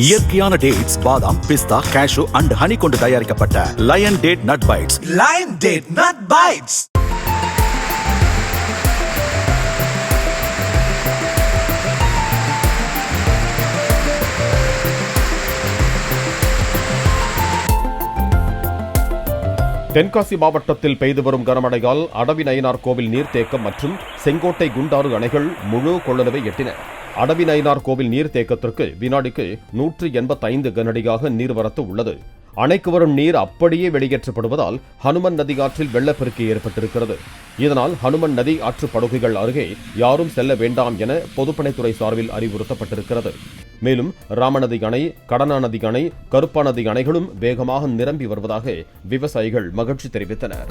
இயற்கையான டேட்ஸ் பாதாம் பிஸ்தா cash and honey கொண்டு தயாரிக்கப்பட்ட lion date nut bites Lion Date Nut Bites. Tenkasi மாவட்டத்தில் பெய்து வரும் கனமழையால் அடவி நயினார் கோவில் நீர்த்தேக்கம் மற்றும் செங்கோட்டை குண்டாறு அணைகள் முழு கொள்ளளவை எட்டின அடவி நயினார் கோவில் நீர்த்தேக்கத்திற்கு வினாடிக்கு நூற்று எண்பத்தைந்து கனடியாக நீர்வரத்து உள்ளது. அணைக்கு வரும் நீர் அப்படியே வெளியேற்றப்படுவதால் ஹனுமன் நதி ஆற்றில் வெள்ளப்பெருக்கு ஏற்பட்டிருக்கிறது. இதனால் ஹனுமன் நதி ஆற்று படுகைகள் அருகே யாரும் செல்ல வேண்டாம் என பொதுப்பணித்துறை சார்பில் அறிவுறுத்தப்பட்டிருக்கிறது. மேலும் ராமநதி அணை கடனா நதி அணை கருப்பா நதி அணைகளும் வேகமாக நிரம்பி வருவதாக விவசாயிகள் மகிழ்ச்சி தெரிவித்தனர்.